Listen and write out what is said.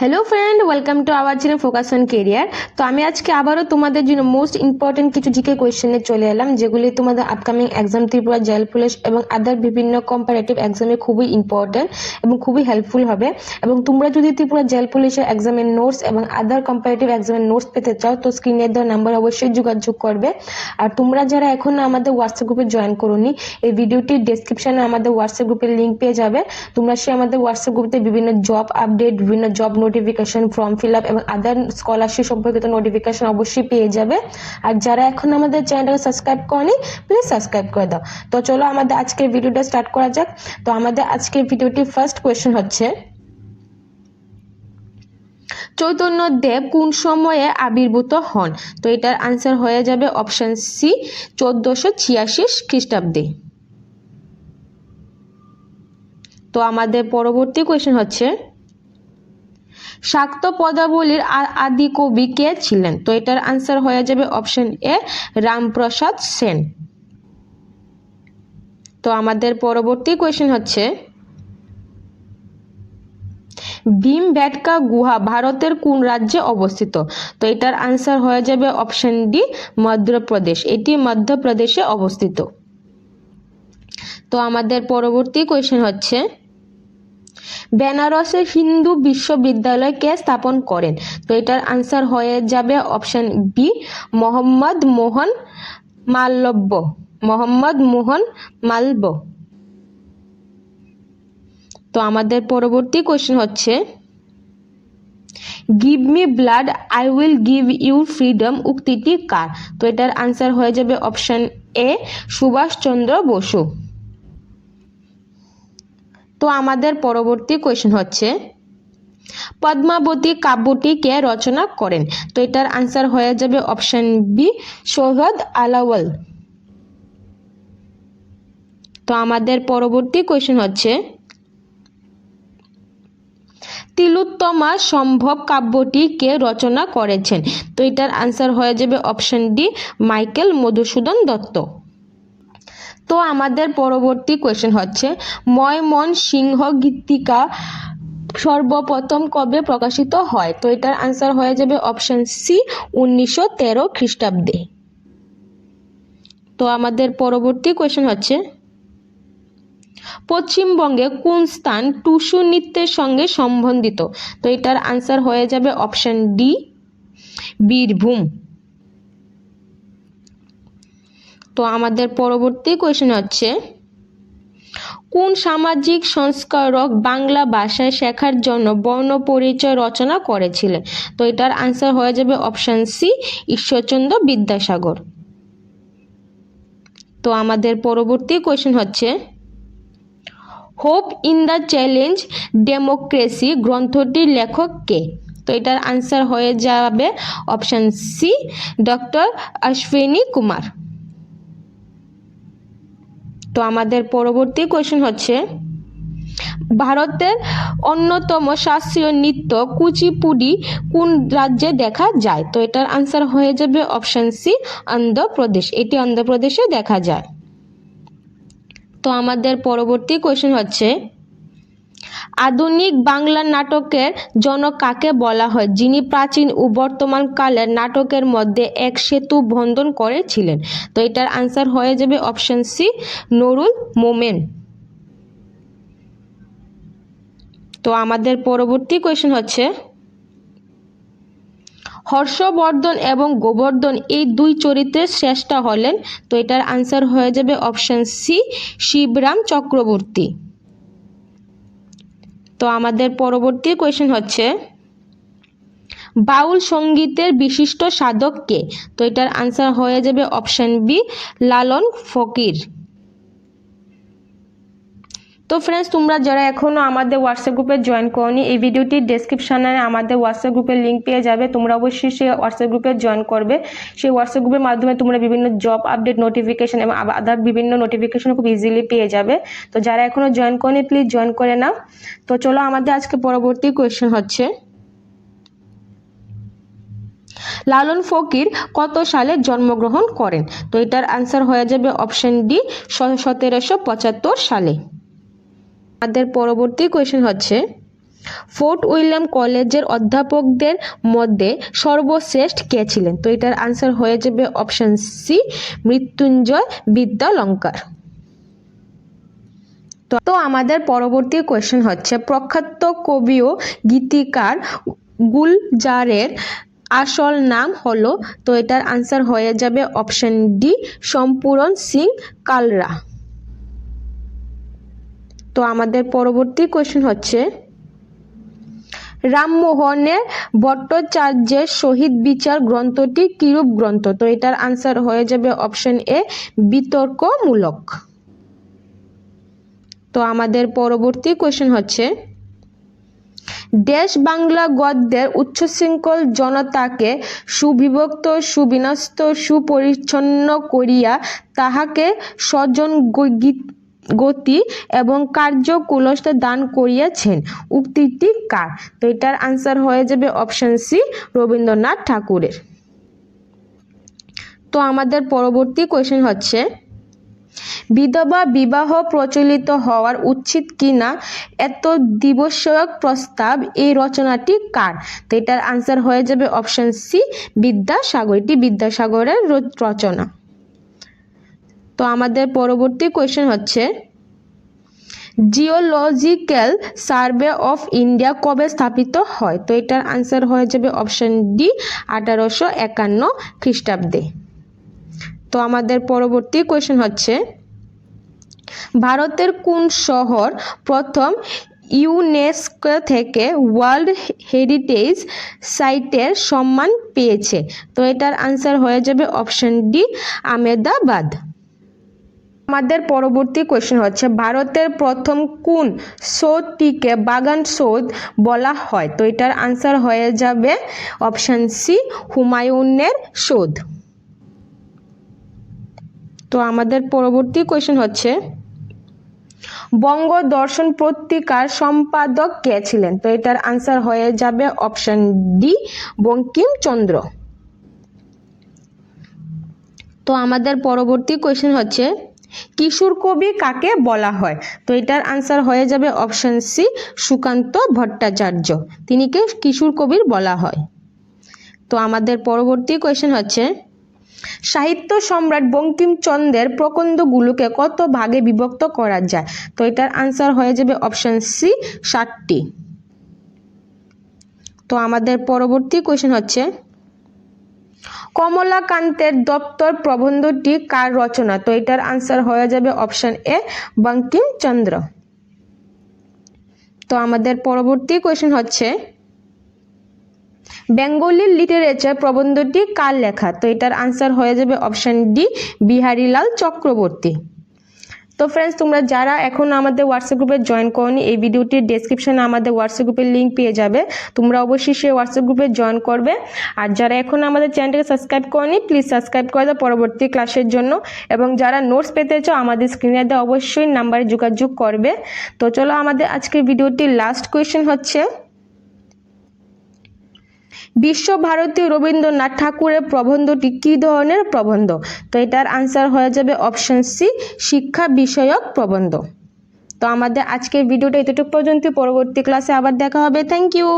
Hello friend welcome to our channel focus on career তো আমি আজকে আবারও তোমাদের জন্য মোস্ট ইম্পর্টেন্ট কিছু জিকে কোয়েশ্চেনে চলে এলাম, যেগুলি তোমাদের upcoming exam Tripura jail, police এবং আদার বিভিন্ন কম্পারেটিভ এক্সামে খুবই ইম্পর্টেন্ট এবং খুবই হেল্পফুল হবে। এবং তোমরা যদি ত্রিপুরা জেল, পুলিশের এক্সামের নোটস এবং আদার কম্পারেটিভ এক্সামের নোটস পেতে চাও, তো স্ক্রিনে দেওয়া নাম্বার অবশ্যই যোগাযোগ করবে। আর তোমরা যারা এখনও আমাদের হোয়াটসঅ্যাপ গ্রুপে জয়েন করোনি, এই ভিডিওটির ডেসক্রিপশনে আমাদের হোয়াটসঅ্যাপ গ্রুপের লিঙ্ক পেয়ে যাবে। তোমরা সে আমাদের হোয়াটসঅ্যাপ গ্রুপে বিভিন্ন জব আপডেট বিভিন্ন job notification form fill up এবং আদার স্কলারশিপ সম্পর্কিত নোটিফিকেশন অবশ্যই পেয়ে যাবে। আর যারা এখন আমাদের চ্যানেলটাকে সাবস্ক্রাইব করেনি প্লিজ সাবস্ক্রাইব করে দাও। তো চলো আমাদের আজকের ভিডিওটা স্টার্ট করা যাক। তো আমাদের আজকের ভিডিওটির ফার্স্ট কোয়েশ্চেন হচ্ছে, চৈতন্য দেব কোন সময়ে আবির্ভূত হন? তো এটার আনসার হয়ে যাবে অপশন সি চোদ্দশো ছিয়াশি খ্রিস্টাব্দে। তো আমাদের পরবর্তী কোয়েশ্চেন হচ্ছে শাক্ত পদাবলীর আদি কবি কে ছিলেন? তো এটার আনসার হয়ে যাবে অপশন এ রামপ্রসাদ সেন। তো আমাদের পরবর্তী কোয়েশ্চেন হচ্ছে, ভীম ব্যাটকা গুহা ভারতের কোন রাজ্যে অবস্থিত? তো এটার আনসার হয়ে যাবে অপশন ডি মধ্যপ্রদেশ। এটি মধ্যপ্রদেশে অবস্থিত। তো আমাদের পরবর্তী কোয়েশ্চেন হচ্ছে বেনারসের হিন্দু বিশ্ববিদ্যালয় কে স্থাপন করেন? তো এটার আনসার হয়ে যাবে অপশন বি মোহাম্মদ মোহন মালব্য। মোহাম্মদ মোহন মালব্য। তো আমাদের পরবর্তী কোয়েশ্চেন হচ্ছে give me blood I will give you freedom উক্তিটি কার? তো এটার আনসার হয়ে যাবে অপশন এ সুভাষচন্দ্র বসু। তো আমাদের পরবর্তী কোয়েশন হচ্ছে, পদ্মাবতী কাব্যটি কে রচনা করেন? তো এটার আনসার হয়ে যাবে অপশন বি সৈয়দ আলাওয়াল। তো আমাদের পরবর্তী কোয়েশন হচ্ছে, তিলোত্তমা সম্ভব কাব্যটি কে রচনা করেছেন? তো এটার আনসার হয়ে যাবে option D Michael Madhusudan Dutt. তো আমাদের পরবর্তী কোয়েশ্চেন হচ্ছে, ময়মন সিংহ গীতিকা সর্বপ্রথম কবে প্রকাশিত হয়? তো এটার আনসার হয়ে যাবে অপশন সি উনিশশো তেরো খ্রিস্টাব্দে। তো আমাদের পরবর্তী কোয়েশ্চেন হচ্ছে, পশ্চিমবঙ্গে কোন স্থান টুসু নৃত্যের সঙ্গে সম্বন্ধিত? তো এটার আনসার হয়ে যাবে অপশন ডি বীরভূম। তো আমাদের পরবর্তী কোয়েশ্চেন হচ্ছে, কোন সামাজিক সংস্কারক বাংলা ভাষায় শেখার জন্য বর্ণ পরিচয় রচনা করেছিলেন? তো এটার আনসার হয়ে যাবে অপশন সি ঈশ্বরচন্দ্র বিদ্যাসাগর। তো আমাদের পরবর্তী কোয়েশ্চেন হচ্ছে hope in the challenge democracy গ্রন্থটির লেখক কে? তো এটার আনসার হয়ে যাবে option C doctor Ashwini Kumar তো আমাদের পরবর্তী কোয়েশ্চেন হচ্ছে, ভারতের অন্যতম শাস্ত্রীয় নৃত্য কুচিপুডি কোন রাজ্যে দেখা যায়? তো এটার আনসার হয়ে যাবে অপশন সি অন্ধ্রপ্রদেশ। এটি অন্ধ্রপ্রদেশে দেখা যায়। তো আমাদের পরবর্তী কোয়েশ্চেন হচ্ছে আধুনিক বাংলা নাটকের জনক কাকে বলা হয়? যিনি প্রাচীন ও বর্তমান কালের নাটকের মধ্যে এক সেতু বন্ধন করেছিলেন। তো এটার আনসার হয়ে যাবে অপশন সি নুরুল মোমেন। তো আমাদের পরবর্তী কোয়েশ্চেন হচ্ছে, হর্ষবর্ধন এবং গোবর্ধন এই দুই চরিত্রের শ্রেষ্ঠ হলেন। তো এটার আনসার হয়ে যাবে অপশন সি শিবরাম চক্রবর্তী। তো আমাদের পরবর্তী কোয়েশ্চেন হচ্ছে, বাউল সঙ্গীতের বিশিষ্ট সাধককে তো এটার আনসার হয়ে যাবে অপশন বি লালন ফকির। তো ফ্রেন্ডস তোমরা যারা এখনও আমাদের হোয়াটসঅ্যাপ গ্রুপে জয়েন করনি, এই ভিডিওটির ডেসক্রিপশানে আমাদের হোয়াটসঅ্যাপ গ্রুপের লিঙ্ক পেয়ে যাবে। তোমরা অবশ্যই সেই হোয়াটসঅ্যাপ গ্রুপে জয়েন করবে। সেই হোয়াটসঅ্যাপ গ্রুপের মাধ্যমে তোমরা বিভিন্ন জব আপডেট নোটিফিকেশন এবং আদার বিভিন্ন নোটিফিকেশন খুব ইজিলি পেয়ে যাবে। তো যারা এখনও জয়েন করনি প্লিজ জয়েন করে নাও। তো চলো, আমাদের আজকে পরবর্তী কোয়েশ্চেন হচ্ছে, লালন ফকির কত সালে জন্মগ্রহণ করেন? তো এটার আনসার হয়ে যাবে অপশন ডি সতেরোশো পঁচাত্তর সালে। আমাদের পরবর্তী কোয়েশ্চেন হচ্ছে, ফোর্ট উইলিয়াম কলেজের অধ্যাপকদের মধ্যে সর্বশ্রেষ্ঠ কে ছিলেন? তো এটার আনসার হয়ে যাবে অপশন সি মৃত্যুঞ্জয় বিদ্যালঙ্কার। তো আমাদের পরবর্তী কোয়েশ্চেন হচ্ছে, প্রখ্যাত কবি ও গীতিকার গুলজারের আসল নাম হলো, তো এটার আনসার হয়ে যাবে অপশন ডি সম্পূরণ সিং কালরা। তো আমাদের পরবর্তী কোয়েশ্চেন হচ্ছে রামমোহনের ভট্টাচার্যের শহীদ বিচার গ্রন্থটি কিরূপ গ্রন্থ? তো এটার আনসার হয়ে যাবে অপশন এ বিতর্কমূলক। তো আমাদের পরবর্তী কোয়েশ্চেন হচ্ছে, দেশ বাংলা গদ্যের উচ্ছৃঙ্খল জনতাকে সুবিভক্ত, সুবিন্যস্ত, সুপরিচ্ছন্ন করিয়া তাহাকে স্বজন গতি এবং কার্যকুলস্থ দান করিয়াছেন। উক্তিটি কার? তো এটার আনসার হয়ে যাবে অপশন সি রবীন্দ্রনাথ ঠাকুরের। তো আমাদের পরবর্তী কোয়েশ্চেন হচ্ছে, বিধবা বিবাহ প্রচলিত হওয়ার উচিত কিনা? এত দিবসক প্রস্তাব, এই রচনাটি কার? তো এটার আনসার হয়ে যাবে অপশন সি বিদ্যাসাগর। এটি বিদ্যাসাগরের রচনা। তো আমাদের পরবর্তী কোয়েশ্চেন হচ্ছে জিওলজিক্যাল সার্ভে অফ ইন্ডিয়া কবে স্থাপিত হয়? তো এটার আনসার হয়ে যাবে অপশন ডি আঠারোশো একান্ন খ্রিস্টাব্দে। তো আমাদের পরবর্তী কোয়েশ্চেন হচ্ছে, ভারতের কোন শহর প্রথম ইউনেস্কো থেকে ওয়ার্ল্ড হেরিটেজ সাইটের সম্মান পেয়েছে? তো এটার আনসার হয়ে যাবে অপশন ডি আমেদাবাদ। আমাদের পরবর্তী কোয়েশ্চেন হচ্ছে, ভারতের প্রথম কোন সৌধটিকে বাগান সৌধ বলা হয়? তো এটার আনসার হয়ে যাবে অপশন সি হুমায়ুনের শোধ। তো আমাদের পরবর্তী কোয়েশ্চেন হচ্ছে বঙ্গ দর্শন পত্রিকার সম্পাদক কে ছিলেন? তো এটার আনসার হয়ে যাবে অপশন ডি বঙ্কিমচন্দ্র। তো আমাদের পরবর্তী কোয়েশ্চেন হচ্ছে কিশোর কবি কাকে বলা হয়? তো এটার আনসার হয়ে যাবে অপশন সি সুকান্ত ভট্টাচার্য। তিনিকে কিশোর কবির বলা হয়। তো আমাদের পরবর্তী কোয়েশ্চেন হচ্ছে, সাহিত্য সম্রাট বঙ্কিমচন্দ্রের প্রবন্ধগুলোকে কত ভাগে বিভক্ত করা যায়? তো এটার আনসার হয়ে যাবে অপশন সি ষাটটি। তো আমাদের পরবর্তী কোয়েশ্চেন হচ্ছে কমলাকান্তের দপ্তর প্রবন্ধটি কার রচনা? তো এটার আনসার হয়ে যাবে অপশন এ বঙ্কিমচন্দ্র। তো আমাদের পরবর্তী কোয়েশ্চেন হচ্ছে, বেঙ্গলি লিটারেচার প্রবন্ধটি কার লেখা? তো এটার আনসার হয়ে যাবে অপশন ডি বিহারীলাল চক্রবর্তী। তো ফ্রেন্ডস তোমরা যারা এখন আমাদের হোয়াটসঅ্যাপ গ্রুপে জয়েন করনি, এই ভিডিওটির ডেসক্রিপশনে আমাদের হোয়াটসঅ্যাপ গ্রুপের লিঙ্ক পেয়ে যাবে। তোমরা অবশ্যই সেই হোয়াটসঅ্যাপ গ্রুপে জয়েন করবে। আর যারা এখন আমাদের চ্যানেলটাকে সাবস্ক্রাইব করনি প্লিজ সাবস্ক্রাইব করে দাও পরবর্তী ক্লাসের জন্য। এবং যারা নোটস পেতে চাও, আমাদের স্ক্রিনে দেওয়া অবশ্যই নাম্বারে যোগাযোগ করবে। তো চলো আমাদের আজকের ভিডিওটির লাস্ট কোয়েশ্চেন হচ্ছে বিশ্বভারতী রবীন্দ্রনাথ ঠাকুরের প্রবন্ধটি কী ধরনের প্রবন্ধ? তো এটার আনসার হয়ে যাবে অপশন সি শিক্ষা বিষয়ক প্রবন্ধ। তো আমাদের আজকের ভিডিওটা এতটুকু পর্যন্ত। পরবর্তী ক্লাসে আবার দেখা হবে। Thank you